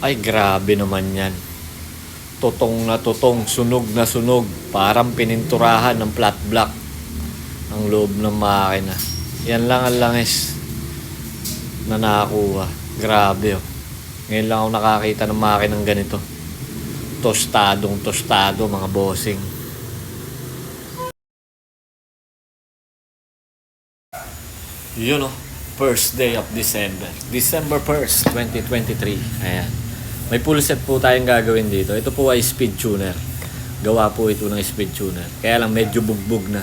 Ay, grabe naman yan. Tutong na tutong, sunog na sunog. Parang pininturahan ng flat block ang loob ng makina. Yan lang ang langis na nakakuha. Grabe oh. Ngayon lang ako nakakita ng makinang ganito. Tostadong tostado mga bossing. Yun oh. First day of December. December 1st, 2023. Ayan. May full set po tayong gagawin dito. Ito po ay speed tuner. Gawa po ito ng speed tuner. Kaya lang medyo bugbog na.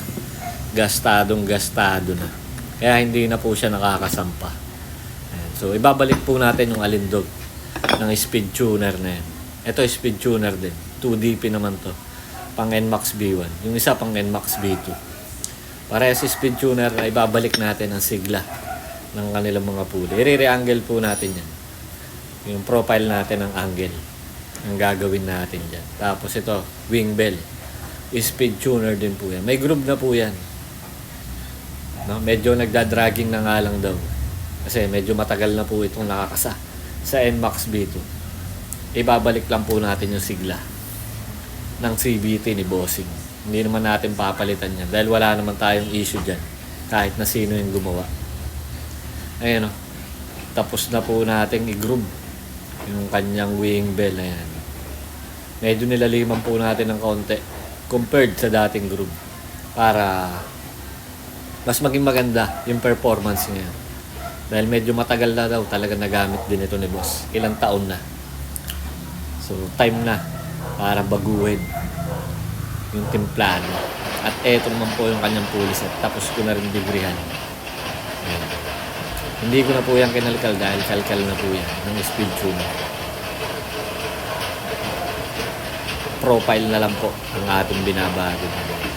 Gastadong gastado na. Kaya hindi na po siya nakakasampa. So, ibabalik po natin yung alindog ng speed tuner na yan. Ito speed tuner din. 2DP naman to. Pang NMAX B1. Yung isa pang NMAX B2. Para sa speed tuner, ay babalik natin ang sigla ng kanilang mga pulley. I-re-angle po natin yan. Yung profile natin ng angle ang gagawin natin dyan. Tapos ito, wing bell. Speed tuner din po yan. May groove na po yan. No? Medyo nagdadragging na nga lang daw. Kasi medyo matagal na po itong nakakasa sa NMAX B2. Ibabalik lang po natin yung sigla ng CBT ni Bossing. Hindi naman natin papalitan yan dahil wala naman tayong issue dyan kahit na sino yung gumawa. Ayan o. Tapos na po nating i-groove yung kanyang wing bell. Ayan. Medyo nilaliman po natin ng konti compared sa dating groove para mas maging maganda yung performance niya. Dahil medyo matagal na daw talaga nagamit din ito ni boss. Ilang taon na. So, time na para baguhin yung timplano. At eto naman po yung kanyang pulley set. Tapos ko na rin digrihan. Ayan. Hindi ko na po yan kinalkal dahil kalkal na po yan ng speed tuner. Profile na lang po ang ating binabago.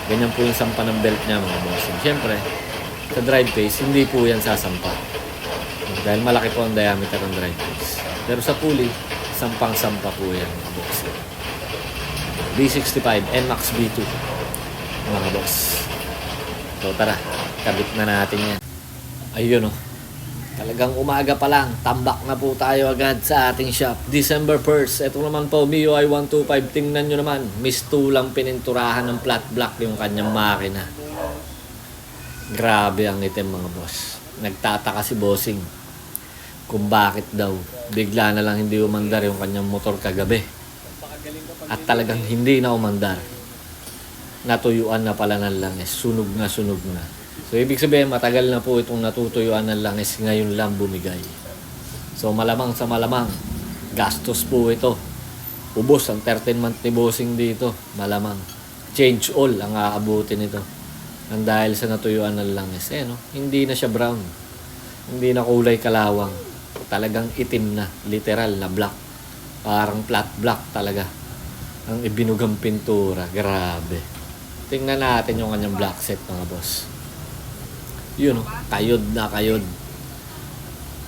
Ganyan po yung sampa ng belt niya mga bossing. Siyempre, sa drive face, hindi po yan sasampa. Dahil malaki po ang diameter ng drive face. Pero sa pulley, sampang-sampa po yan mga bossing. B65 NMAX B2 mga boss. So tara, kabit na natin yan. Ayun oh. Talagang umaga pa lang, tambak na po tayo agad sa ating shop. December 1st, ito naman po, MIUI 125. Tingnan nyo naman, mistulang pininturahan ng flat block yung kanyang makina. Grabe ang item mga boss. Nagtataka si bossing kung bakit daw bigla na lang hindi umandar yung kanyang motor kagabi. At talagang hindi na umandar. Natuyuan na pala ng langis. Sunog na sunog na. So, ibig sabihin, matagal na po itong natutuyuan ng langis ngayon lang bumigay. So, malamang sa malamang, gastos po ito. Ubos ang 13 month ni dito. Malamang. Change all ang aabutin nito. Nang dahil sa natuyuan ng langis. Eh, no? Hindi na siya brown. Hindi na kulay kalawang. Talagang itim na. Literal na black. Parang flat black talaga. Ang ibinugang pintura. Grabe. Tingnan natin yung kanyang black set mga boss yun kayod na kayod.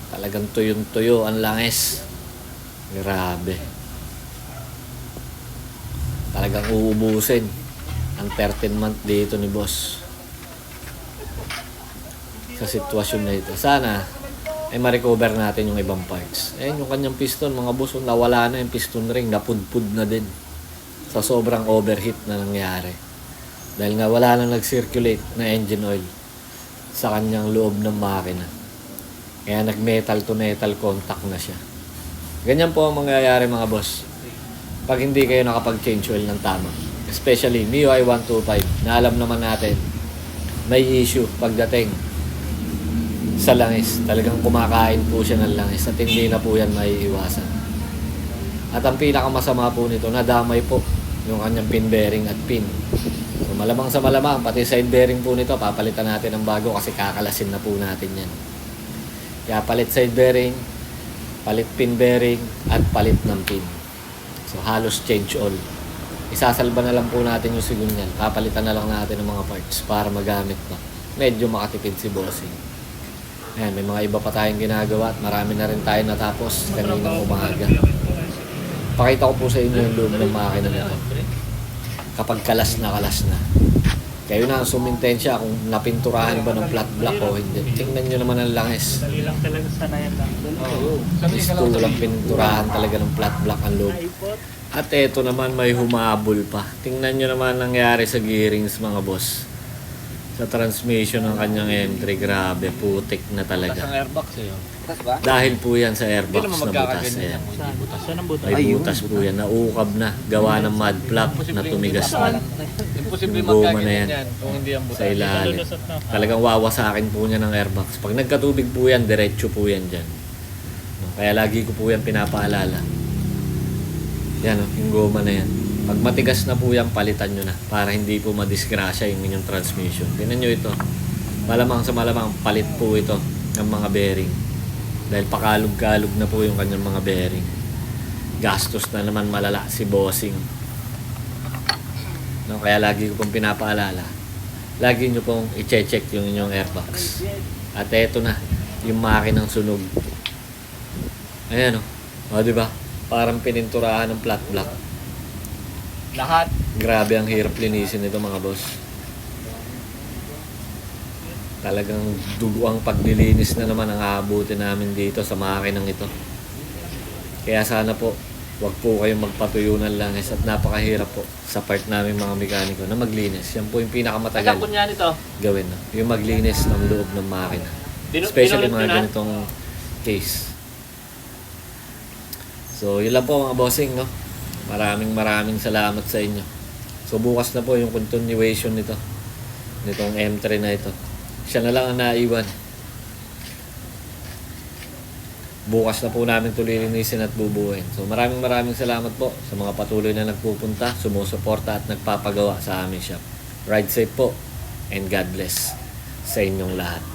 Talagang tuyong-tuyo ang langis. Grabe. Talagang uubusin ang 13 month dito ni boss. Sa sitwasyon na ito. Sana ay ma-recover natin yung ibang parts. Eh, yung kanyang piston, mga boss, nawala na yung piston ring, napudpud na din. Sa sobrang overheat na nangyari. Dahil nga wala na nag-circulate na engine oil sa kanyang loob ng makina. Kaya nag-metal to metal contact na siya. Ganyan po ang mangyayari mga boss. Pag hindi kayo nakapag-change oil ng tama. Especially MIUI 125 na alam naman natin may issue pagdating sa langis. Talagang kumakain po siya ng langis at hindi na po yan maiiwasan. At ang pinakamasama po nito, nadamay po yung kanyang pin bearing at pin. Malamang sa malamang, pati side bearing po nito, papalitan natin ng bago kasi kakalasin na po natin yan. Kaya palit side bearing, palit pin bearing, at palit ng pin. So halos change all. Isasalba na lang po natin yung sigun yan. Papalitan na lang natin ng mga parts para magamit pa. Medyo makatipid si bossing. Ayan, may mga iba pa tayong ginagawa at marami na rin tayo natapos kaninang umaga. Pakita ko po sa inyo yung loob ng makina nito kapag kalas na kalas na. Kayo na ang sumintensya kung napinturahan ba ng flat black o hindi. Tingnan nyo naman ang langis. Dali lang talaga sanayan lang. Gusto lang pinturahan talaga ng flat black ang loob. At eto naman may humabol pa. Tingnan nyo naman ang nangyari sa gearings mga boss. Sa transmission ng kanyang entry, grabe, putik na Tapos ang talaga. airbox eh. Oh. Butas ba? Dahil po yan sa Hindi airbox naman na butas. magkakaganyan Ayan. yan kung hindi butas. Saan ang butas? May Ayun, butas po yan, naukab na. Gawa ng mud flap na tumigas na Imposible Yung goma na magkaganyan yan. yan kung hindi ang butas. sa ilalim. Lulusot na. Talagang wawasakin po niya ng airbox. Pag nagkatubig po yan, diretso po yan dyan. No, Kaya lagi ko po yan pinapaalala. Yan o, yung goma na yan. Pag matigas na po yan, palitan nyo na para hindi po madisgrasya yung inyong transmission. Tingnan nyo ito. Malamang sa malamang, palit po ito ng mga bearing. Dahil pakalog-kalog na po yung kanyang mga bearing. Gastos na naman malala si bossing. No, kaya lagi ko pong pinapaalala. Lagi nyo pong i-check yung inyong airbox. At eto na, yung makinang sunog. Ayan o. O, di ba? Parang pininturahan ng flat black. Lahat. Grabe ang hirap linisin nito mga boss. Talagang dugo ang paglilinis na naman ang aabutin namin dito sa makinang ito. Kaya sana po, wag po kayong magpatuyo ng langis at napakahirap po sa part namin mga mekaniko na maglinis. Yan po yung pinakamatagal Taga niya nito. gawin. No? Yung maglinis ng loob ng makina. Especially binulot mga yun, ah? ganitong case. So, yun lang po mga bossing, no? Maraming maraming salamat sa inyo. So, bukas na po yung continuation nito. Nitong M3 na ito. Siya na lang ang naiwan. Bukas na po namin ito lilinisin at bubuhin. So, maraming maraming salamat po sa mga patuloy na nagpupunta, sumusuporta at nagpapagawa sa aming shop. Ride safe po and God bless sa inyong lahat.